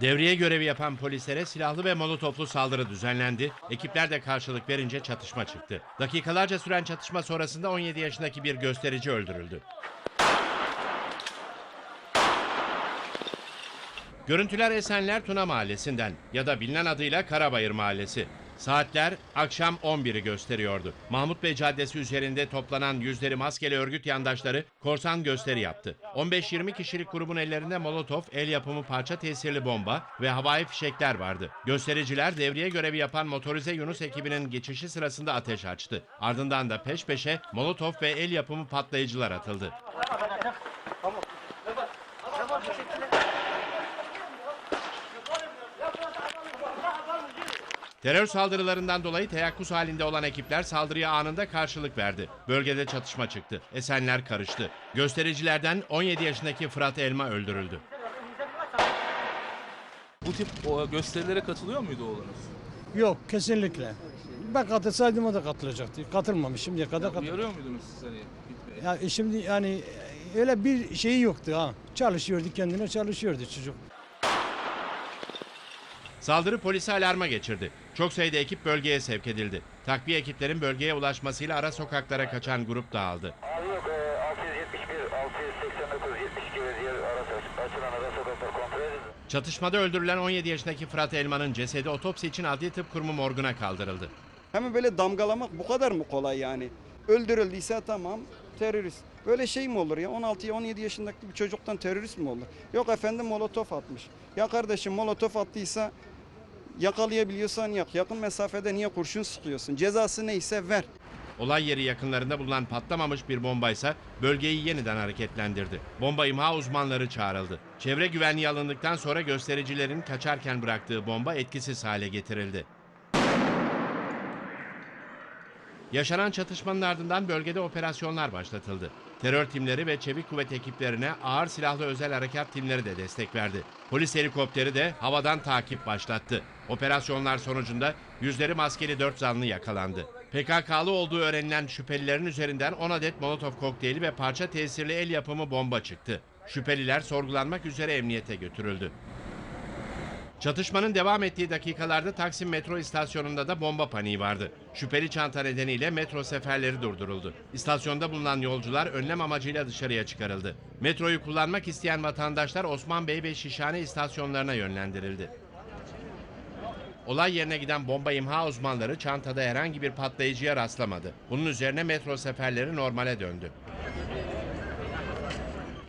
Devriye görevi yapan polislere silahlı ve molotoflu saldırı düzenlendi. Ekipler de karşılık verince çatışma çıktı. Dakikalarca süren çatışma sonrasında 17 yaşındaki bir gösterici öldürüldü. Görüntüler Esenler Tuna Mahallesi'nden ya da bilinen adıyla Karabayır Mahallesi. Saatler akşam 11'i gösteriyordu. Mahmut Bey Caddesi üzerinde toplanan yüzleri maskeli örgüt yandaşları korsan gösteri yaptı. 15-20 kişilik grubun ellerinde molotof, el yapımı parça tesirli bomba ve havai fişekler vardı. Göstericiler devriye görevi yapan motorize Yunus ekibinin geçişi sırasında ateş açtı. Ardından da peş peşe molotof ve el yapımı patlayıcılar atıldı. Terör saldırılarından dolayı teyakkuz halinde olan ekipler saldırıya anında karşılık verdi. Bölgede çatışma çıktı. Esenler karıştı. Göstericilerden 17 yaşındaki Fırat Elma öldürüldü. Bu tip o gösterilere katılıyor muydu oğlunuz? Yok kesinlikle. Ben katılsaydım o da katılacaktı. Katılmamış şimdiye kadar katıl. Uyarıyor muydunuz siz hani gitmeye? Ya şimdi yani e, öyle bir şeyi yoktu ha. Çalışıyordu kendine çalışıyordu çocuk. Saldırı polisi alarma geçirdi. Çok sayıda ekip bölgeye sevk edildi. Takviye ekiplerin bölgeye ulaşmasıyla ara sokaklara kaçan grup dağıldı. Abi yok 671, 689, 72 ve diğer araç açılan ara sokaklar kontrol edildi. Çatışmada öldürülen 17 yaşındaki Fırat Elman'ın cesedi otopsi için Adli Tıp Kurumu morguna kaldırıldı. Hemen böyle damgalamak bu kadar mı kolay yani? Öldürüldüyse tamam terörist. Böyle şey mi olur ya 16-17 yaşındaki bir çocuktan terörist mi olur? Yok efendim molotof atmış. Ya kardeşim molotof attıysa yakalayabiliyorsan yak. Yakın mesafede niye kurşun sıkıyorsun? Cezası neyse ver. Olay yeri yakınlarında bulunan patlamamış bir bombaysa bölgeyi yeniden hareketlendirdi. Bomba imha uzmanları çağrıldı. Çevre güvenliği alındıktan sonra göstericilerin kaçarken bıraktığı bomba etkisiz hale getirildi. Yaşanan çatışmanın ardından bölgede operasyonlar başlatıldı. Terör timleri ve çevik kuvvet ekiplerine ağır silahlı özel harekat timleri de destek verdi. Polis helikopteri de havadan takip başlattı. Operasyonlar sonucunda yüzleri maskeli 4 zanlı yakalandı. PKK'lı olduğu öğrenilen şüphelilerin üzerinden 10 adet molotof kokteyli ve parça tesirli el yapımı bomba çıktı. Şüpheliler sorgulanmak üzere emniyete götürüldü. Çatışmanın devam ettiği dakikalarda Taksim metro istasyonunda da bomba paniği vardı. Şüpheli çanta nedeniyle metro seferleri durduruldu. İstasyonda bulunan yolcular önlem amacıyla dışarıya çıkarıldı. Metroyu kullanmak isteyen vatandaşlar Osman Bey ve Şişhane istasyonlarına yönlendirildi. Olay yerine giden bomba imha uzmanları çantada herhangi bir patlayıcıya rastlamadı. Bunun üzerine metro seferleri normale döndü.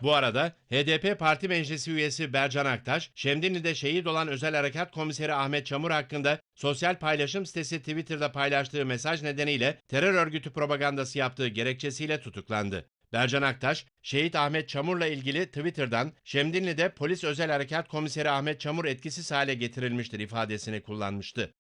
Bu arada HDP Parti Meclisi üyesi Bercan Aktaş, Şemdinli'de şehit olan Özel Harekat Komiseri Ahmet Çamur hakkında sosyal paylaşım sitesi Twitter'da paylaştığı mesaj nedeniyle terör örgütü propagandası yaptığı gerekçesiyle tutuklandı. Bercan Aktaş, şehit Ahmet Çamur'la ilgili Twitter'dan Şemdinli'de Polis Özel Harekat Komiseri Ahmet Çamur etkisiz hale getirilmiştir ifadesini kullanmıştı.